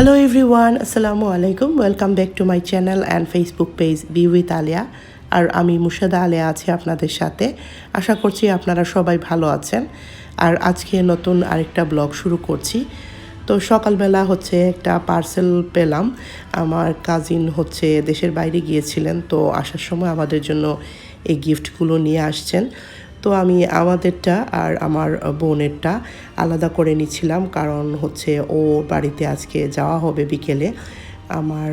Hello everyone, আসসালামু আলাইকুম welcome back to my channel and Facebook page be with Aliya আর আমি মুর্শাদা আলিয়া আছি আপনাদের সাথে। আশা করছি আপনারা সবাই ভালো আছেন। আর আজকে নতুন আরেকটা ব্লগ শুরু করছি। তো সকালবেলা হচ্ছে একটা পার্সেল পেলাম। আমার কাজিন হচ্ছে দেশের বাইরে গিয়েছিলেন তো আসার সময় আমাদের জন্য এই গিফটগুলো নিয়ে আসছেন। তো আমি আমাদেরটা আর আমার বোনেরটা আলাদা করে নিচ্ছিলাম। কারণ হচ্ছে ও বাড়িতে আজকে যাওয়া হবে বিকেলে। আমার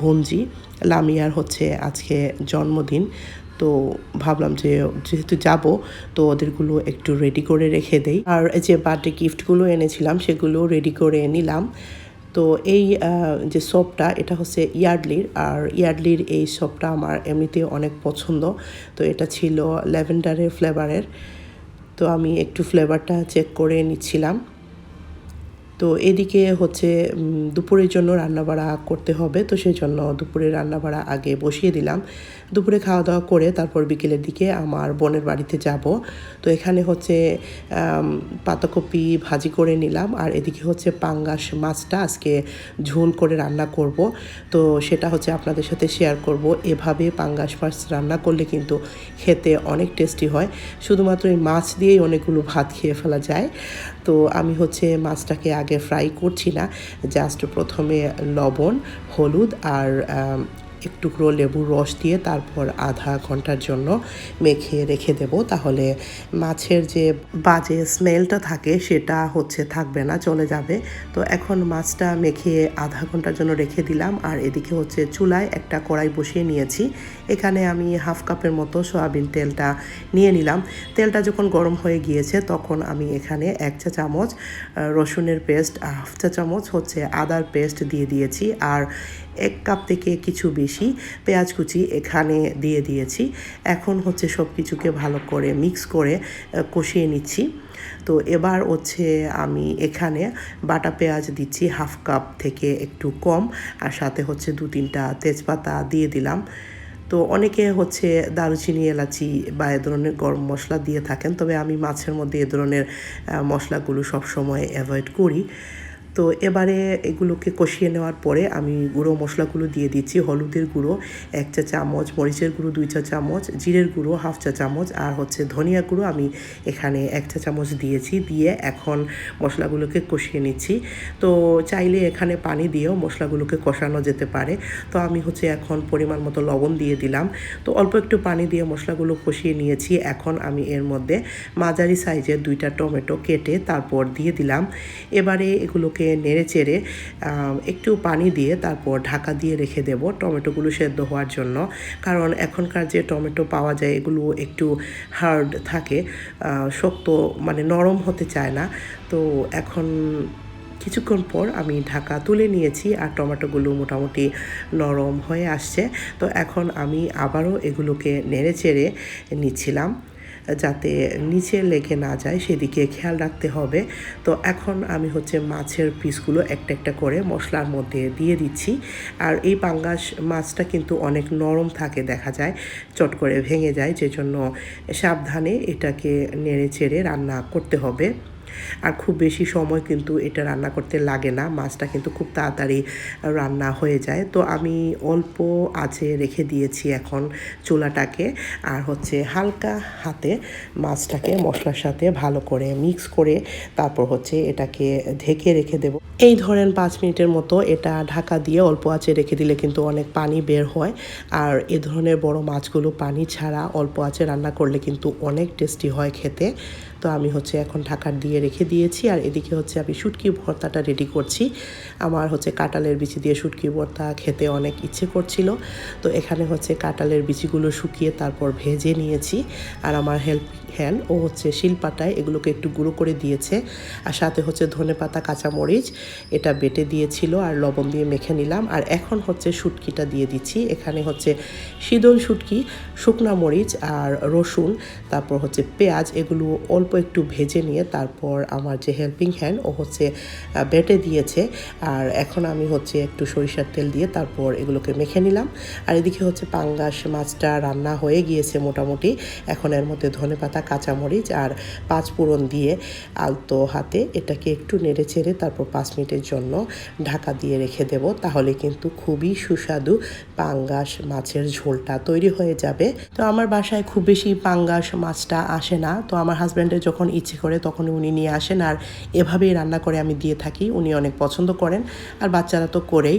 বোনজি, লামিয়ার হচ্ছে আজকে জন্মদিন। তো ভাবলাম যে যেহেতু যাব, তো ওদেরগুলো একটু রেডি করে রেখে দেই। আর যে বার্থডে গিফটগুলো এনেছিলাম, সেগুলো রেডি করে নিলাম। তো এই যে সোপটা এটা হচ্ছে ইয়ার্ডলির আর ইয়ার্ডলির এই সোপটা আমার এমনিতে অনেক পছন্দ। তো এটা ছিল ল্যাভেন্ডারের ফ্লেভারের তো আমি একটু ফ্লেভারটা চেক করে নিচ্ছিলাম। তো এদিকে হচ্ছে দুপুরের জন্য রান্নাবাড়া করতে হবে। তো সেই জন্য দুপুরে রান্নাবাড়া আগে বসিয়ে দিলাম। দুপুরে খাওয়া দাওয়া করে তারপর বিকেলের দিকে আমার বোনের বাড়িতে যাব। তো এখানে হচ্ছে পাতাকপি ভাজি করে নিলাম। আর এদিকে হচ্ছে পাঙ্গাস মাছটা আজকে ঝোল করে রান্না করব। তো সেটা হচ্ছে আপনাদের সাথে শেয়ার করব। এভাবে পাঙ্গাস মাছ রান্না করলে কিন্তু খেতে অনেক টেস্টি হয়। শুধুমাত্র এই মাছ দিয়েই অনেকগুলো ভাত খেয়ে ফেলা যায়। তো আমি হচ্ছে মাছটাকে আগে ফ্রাই করছি না জাস্ট প্রথমে লবণ, হলুদ আর এক টুকরো লেবুর রস দিয়ে তারপর আধা ঘণ্টার জন্য মেখে রেখে দেব। তাহলে মাছের যে বাজে স্মেলটা থাকে সেটা হচ্ছে থাকবে না, চলে যাবে। তো এখন মাছটা মেখে আধা ঘণ্টার জন্য রেখে দিলাম। আর এদিকে হচ্ছে চুলায় একটা কড়াই বসিয়ে নিয়েছি। এখানে আমি হাফ কাপের মতো সয়াবিন তেলটা নিয়ে নিলাম। তেলটা যখন গরম হয়ে গিয়েছে, তখন আমি এখানে এক চা চামচ রসুনের পেস্ট হাফ চা চামচ হচ্ছে আদার পেস্ট দিয়ে দিয়েছি। আর এক কাপ থেকে কিছু বেশি পেঁয়াজ কুচি এখানে দিয়ে দিয়েছি। এখন হচ্ছে সব কিছুকে ভালো করে মিক্স করে কষিয়ে নিচ্ছি। তো এবার হচ্ছে আমি এখানে বাটা পেঁয়াজ দিচ্ছি হাফ কাপ থেকে একটু কম আর সাথে হচ্ছে দু তিনটা তেজপাতা দিয়ে দিলাম। তো অনেকে হচ্ছে দারুচিনি, এলাচি বা এ ধরনের গরম মশলা দিয়ে থাকেন, তবে আমি মাছের মধ্যে এ ধরনের মশলাগুলো সবসময় অ্যাভয়েড করি। তো এবারে এগুলোকে কষিয়ে নেওয়ার পরে আমি গুঁড়ো মশলাগুলো দিয়ে দিচ্ছি, হলুদের গুঁড়ো, এক চা চামচ, মরিচের গুঁড়ো, দুই চা চামচ, জিরের গুঁড়ো, হাফ চা চামচ, আর হচ্ছে ধনিয়া গুঁড়ো আমি এখানে এক চা চামচ দিয়েছি, দিয়ে এখন মশলাগুলোকে কষিয়ে নিচ্ছি। তো চাইলে এখানে পানি দিয়েও মশলাগুলোকে কষানো যেতে পারে। তো আমি হচ্ছে এখন পরিমাণ মতো লবণ দিয়ে দিলাম। তো অল্প একটু পানি দিয়ে মশলাগুলো কষিয়ে নিয়েছি। এখন আমি এর মধ্যে মাঝারি সাইজের দুইটা টমেটো কেটে তারপর দিয়ে দিলাম। এবারে এগুলোকে নেড়ে চেড়ে একটু পানি দিয়ে তারপর ঢাকা দিয়ে রেখে দেব টমেটোগুলো সেদ্ধ হওয়ার জন্য। কারণ এখনকার যে টমেটো পাওয়া যায়, এগুলো একটু হার্ড থাকে শক্ত মানে নরম হতে চায় না। তো এখন কিছুক্ষণ পর আমি ঢাকা তুলে নিয়েছি আর টমেটোগুলো মোটামুটি নরম হয়ে আসছে। তো এখন আমি আবারও এগুলোকে নেড়ে চেড়ে নিচ্ছিলাম। যাতে নিচে লেগে না যায়, সেদিকে খেয়াল রাখতে হবে। তো এখন আমি হচ্ছে মাছের পিসগুলো একটা একটা করে মশলার মধ্যে দিয়ে দিচ্ছি। আর এই পাঙ্গাস মাছটা কিন্তু অনেক নরম থাকে দেখা যায়, চট করে ভেঙে যায় যে জন্য সাবধানে এটাকে নেড়ে চেড়ে রান্না করতে হবে। আর খুব বেশি সময় কিন্তু এটা রান্না করতে লাগে না। মাছটা কিন্তু খুব তাড়াতাড়ি রান্না হয়ে যায়। তো আমি অল্প আঁচে রেখে দিয়েছি এখন চুলাটাকে। আর হচ্ছে হালকা হাতে মাছটাকে মশলার সাথে ভালো করে মিক্স করে তারপর হচ্ছে এটাকে ঢেকে রেখে দেব। এই ধরেন পাঁচ মিনিটের মতো এটা ঢাকা দিয়ে অল্প আঁচে রেখে দিলে কিন্তু অনেক পানি বের হয়। আর এ ধরনের বড় মাছগুলো পানি ছাড়া অল্প আঁচে রান্না করলে কিন্তু অনেক টেস্টি হয় খেতে। তো আমি হচ্ছে এখন ঢাকার দিয়ে রেখে দিয়েছি। আর এদিকে হচ্ছে আমি শুটকি ভর্তাটা রেডি করছি। আমার হচ্ছে কাঁটালের বিচি দিয়ে শুটকি ভর্তা খেতে অনেক ইচ্ছে করছিল। তো এখানে হচ্ছে কাঁটালের বিচিগুলো শুকিয়ে তারপর ভেজে নিয়েছি। আর আমার হেল্প হ্যান্ড ও হচ্ছে শিলপাটায় এগুলোকে একটু গুঁড়ো করে দিয়েছে। আর সাথে হচ্ছে ধনে পাতা, কাঁচামরিচ, এটা বেটে দিয়েছিল আর লবণ দিয়ে মেখে নিলাম। আর এখন হচ্ছে শুটকিটা দিয়ে দিচ্ছি। এখানে হচ্ছে শীতল শুটকি, শুকনা মরিচ আর রসুন, তারপর হচ্ছে পেঁয়াজ, এগুলো অল্প অল্প একটু ভেজে নিয়ে তারপর আমার যে হেল্পিং হ্যান্ড ও হচ্ছে বেটে দিয়েছে। আর এখন আমি হচ্ছে একটু সরিষার তেল দিয়ে তারপর এগুলোকে মেখে নিলাম। আর এদিকে হচ্ছে পাঙ্গাস মাছটা রান্না হয়ে গিয়েছে মোটামুটি। এখন এর মধ্যে ধনে পাতা, কাঁচামরিচ আর পাঁচ ফোড়ন দিয়ে আলতো হাতে এটাকে একটু নেড়ে চেড়ে তারপর পাঁচ মিনিটের জন্য ঢাকা দিয়ে রেখে দেব। তাহলে কিন্তু খুবই সুস্বাদু পাঙ্গাস মাছের ঝোলটা তৈরি হয়ে যাবে। তো আমার বাসায় খুব বেশি পাঙ্গাস মাছটা আসে না। তো আমার হাজব্যান্ডের যখন ইচ্ছে করে তখন উনি নিয়ে আসেন আর এভাবেই রান্না করে আমি দিয়ে থাকি। উনি অনেক পছন্দ করেন আর বাচ্চারা তো করেই।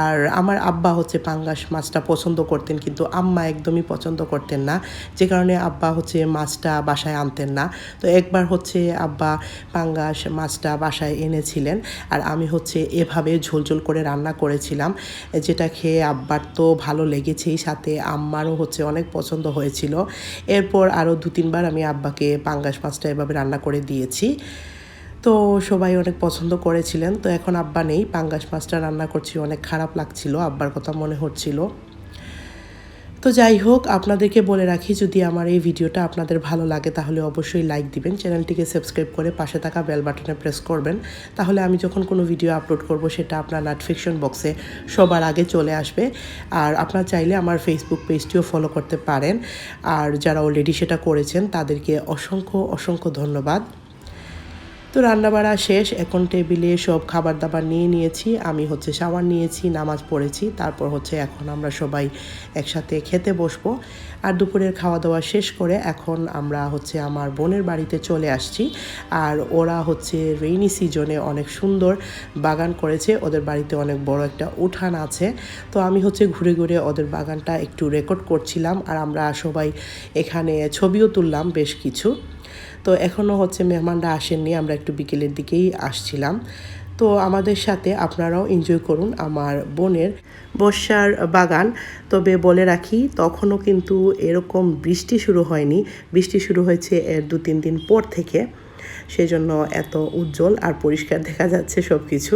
আর আমার আব্বা হচ্ছে পাঙ্গাস মাছটা পছন্দ করতেন কিন্তু আম্মা একদমই পছন্দ করতেন না। যে কারণে আব্বা হচ্ছে মাছটা বাসায় আনতেন না। তো একবার হচ্ছে আব্বা পাঙ্গাস মাছটা বাসায় এনেছিলেন আর আমি হচ্ছে এভাবে ঝোলঝোল করে রান্না করেছিলাম। যেটা খেয়ে আব্বার তো ভালো লেগেছেই, সাথে আম্মারও হচ্ছে অনেক পছন্দ হয়েছিল। এরপর আরও দু তিনবার আমি আব্বাকে পাঙ্গাস মাছটা এভাবে রান্না করে দিয়েছি। তো সবাই অনেক পছন্দ করেছিলেন। তো এখন আব্বা নেই, পাঙ্গাস মাছটা রান্না করছি, অনেক খারাপ লাগছিল। আব্বার কথা মনে হচ্ছিল। তো যাই হোক, আপনাদেরকে বলে রাখি, যদি আমার এই ভিডিওটা আপনাদের ভালো লাগে, তাহলে অবশ্যই লাইক দিবেন। চ্যানেলটিকে সাবস্ক্রাইব করে পাশে থাকা বেল বাটনে প্রেস করবেন। তাহলে আমি যখন কোনো ভিডিও আপলোড করব, সেটা আপনার নোটিফিকেশন বক্সে সবার আগে চলে আসবে। আর আপনার চাইলে আমার ফেসবুক পেজটিও ফলো করতে পারেন। আর যারা অলরেডি সেটা করেছেন, তাদেরকে অসংখ্য অসংখ্য ধন্যবাদ। তো রান্নাবাড়া শেষ, এখন টেবিলে সব খাবার দাবার নিয়ে নিয়েছি। আমি হচ্ছে শাওয়ার নিয়েছি, নামাজ পড়েছি, তারপর হচ্ছে এখন আমরা সবাই একসাথে খেতে বসবো। আর দুপুরের খাওয়া দাওয়া শেষ করে এখন আমরা হচ্ছে আমার বোনের বাড়িতে চলে আসছি। আর ওরা হচ্ছে রেইনি সিজনে অনেক সুন্দর বাগান করেছে, ওদের বাড়িতে অনেক বড় একটা উঠান আছে। তো আমি হচ্ছে ঘুরে ঘুরে ওদের বাগানটা একটু রেকর্ড করছিলাম, আর আমরা সবাই এখানে ছবিও তুললাম বেশ কিছু। তো এখনও হচ্ছে মেহমানরা আসেননি, আমরা একটু বিকেলের দিকেই আসছিলাম। তো আমাদের সাথে আপনারাও এনজয় করুন আমার বোনের বর্ষার বাগান। তবে বলে রাখি তখনও কিন্তু এরকম বৃষ্টি শুরু হয়নি। বৃষ্টি শুরু হয়েছে এর দু তিন দিন পর থেকে। সেজন্য এত উজ্জ্বল আর পরিষ্কার দেখা যাচ্ছে সব কিছু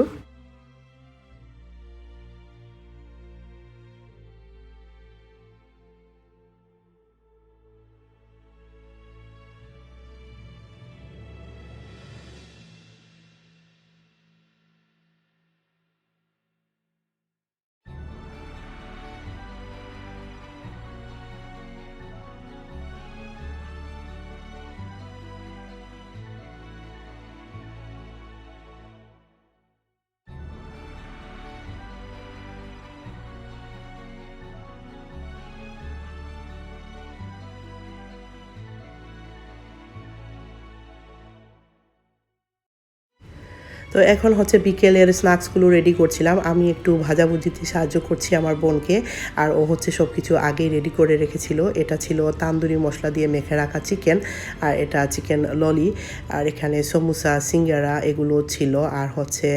তো এখন হচ্ছে বিকেলের স্ন্যাক্সগুলো রেডি করছিলাম। আমি একটু ভাজাভুজিতে সাহায্য করছি আমার বোনকে। আর ও হচ্ছে সব কিছু আগেই রেডি করে রেখেছিল। এটা ছিল তান্দুরি মশলা দিয়ে মেখে রাখা চিকেন আর এটা চিকেন ললি আর এখানে সমুসা, সিঙ্গারা এগুলো ছিল আর হচ্ছে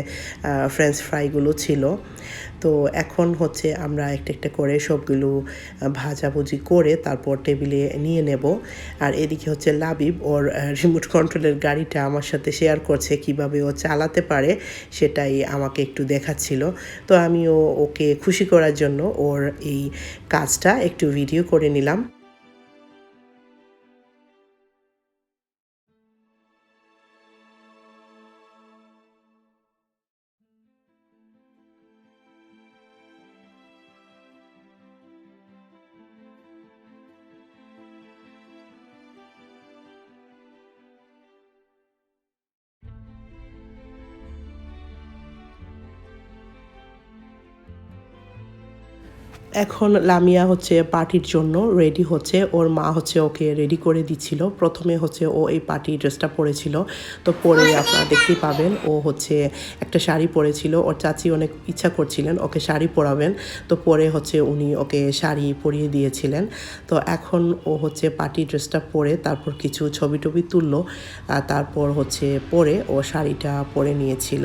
ফ্রেঞ্চ ফ্রাইগুলো ছিল। তো এখন হচ্ছে আমরা একটা একটা করে সবগুলো ভাজাভুজি করে তারপর টেবিলে নিয়ে নেব। আর এদিকে হচ্ছে লাবিব ওর রিমোট কন্ট্রোলের গাড়িটা আমার সাথে শেয়ার করছে কীভাবে ও চালাতে পারে সেটাই আমাকে একটু দেখাচ্ছিল। তো আমিও ওকে খুশি করার জন্য ওর এই কাজটা একটু ভিডিও করে নিলাম। এখন লামিয়া হচ্ছে পার্টির জন্য রেডি হচ্ছে। ওর মা হচ্ছে ওকে রেডি করে দিচ্ছিল। প্রথমে হচ্ছে ও এই পার্টি ড্রেসটা পরেছিল। তো পরে আপনারা দেখতেই পাবেন ও হচ্ছে একটা শাড়ি পরেছিল। ওর চাচি অনেক ইচ্ছা করছিলেন ওকে শাড়ি পরাবেন। তো পরে হচ্ছে উনি ওকে শাড়ি পরিয়ে দিয়েছিলেন। তো এখন ও হচ্ছে পার্টি ড্রেসটা পরে তারপর কিছু ছবি টবি তুললো তারপর হচ্ছে পরে ও শাড়িটা পরে নিয়েছিল।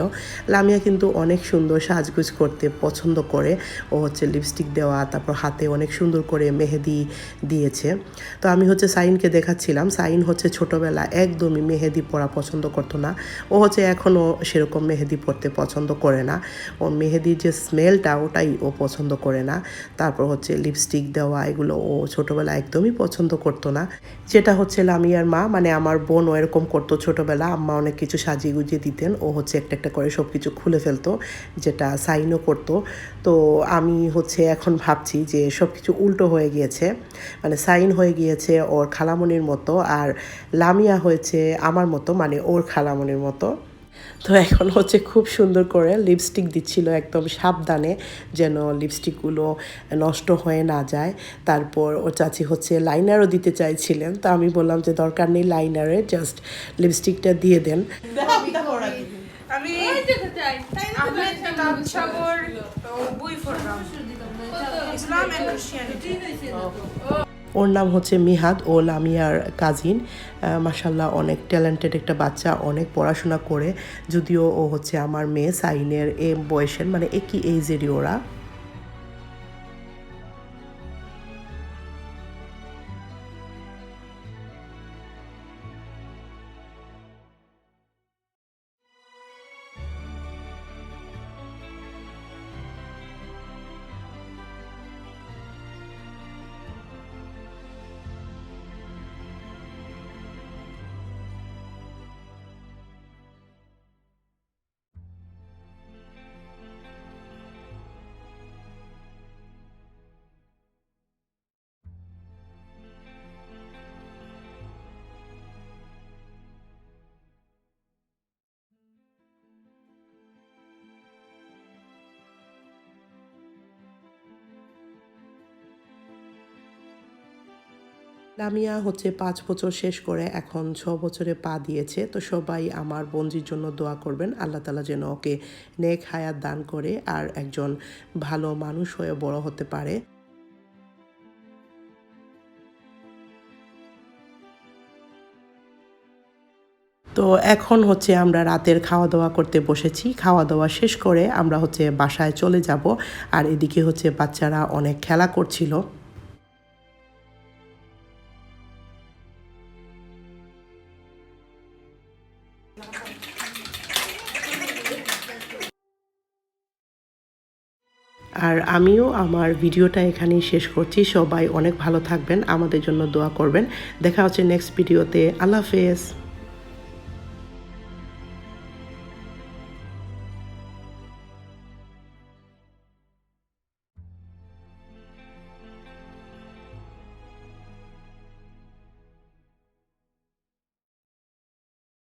লামিয়া কিন্তু অনেক সুন্দর সাজগুজ করতে পছন্দ করে। ও হচ্ছে লিপস্টিক দেওয়া দেওয়া তারপর হাতে অনেক সুন্দর করে মেহেদি দিয়েছে। তো আমি হচ্ছে সাইনকে দেখাচ্ছিলাম। সাইন হচ্ছে ছোটোবেলা একদমই মেহেদি পরা পছন্দ করতো না। ও হচ্ছে এখনও সেরকম মেহেদি পরতে পছন্দ করে না। ও মেহেদির যে স্মেলটা, ওটাই ও পছন্দ করে না। তারপর হচ্ছে লিপস্টিক দেওয়া, এগুলো ও ছোটোবেলা একদমই পছন্দ করতো না। যেটা হচ্ছে লামিয়ার মা মানে আমার বোন ও এরকম করতো ছোটোবেলা। আম্মা অনেক কিছু সাজিয়ে গুজিয়ে দিতেন। ও হচ্ছে একটা একটা করে সব কিছু খুলে ফেলতো, যেটা সাইনও করতো। তো আমি হচ্ছে এখন ভাবছি যে সব কিছু উল্টো হয়ে গিয়েছে মানে সাইন হয়ে গিয়েছে ওর খালামনির মতো আর লামিয়া হয়েছে আমার মতো মানে ওর খালামনির মতো। তো এখন হচ্ছে খুব সুন্দর করে লিপস্টিক দিচ্ছিল একদম সাবধানে যেন লিপস্টিকগুলো নষ্ট হয়ে না যায়। তারপর ও চাচি হচ্ছে লাইনারও দিতে চাইছিলেন, তো আমি বললাম যে দরকার নেই লাইনারে জাস্ট লিপস্টিকটা দিয়ে দেন। আমি ইসলাম ক্রিশ্চিয়ানিটি ওর নাম হচ্ছে মিহাদ, ও লামিয়ার কাজিন মাসাল্লাহ অনেক ট্যালেন্টেড একটা বাচ্চা, অনেক পড়াশোনা করে। যদিও ও হচ্ছে আমার মেয়ে, সাইনের এ বয়সের মানে একই এইজেরই ওরা। লামিয়া হচ্ছে পাঁচ বছর শেষ করে এখন ছ বছরে পা দিয়েছে। তো সবাই আমার বঞ্জির জন্য দোয়া করবেন। আল্লাহ তালা যেন ওকে নেক হায়াত দান করে আর একজন ভালো মানুষ হয়ে বড় হতে পারে। তো এখন হচ্ছে আমরা রাতের খাওয়া দাওয়া করতে বসেছি। খাওয়া দাওয়া শেষ করে আমরা হচ্ছে বাসায় চলে যাব। আর এদিকে হচ্ছে বাচ্চারা অনেক খেলা করছিল। আমিও আমার ভিডিওটা এখানেই শেষ করছি। সবাই অনেক ভালো থাকবেন, আমাদের জন্য দোয়া করবেন। দেখা হচ্ছে নেক্সট ভিডিওতে আল্লাহ হাফেজ।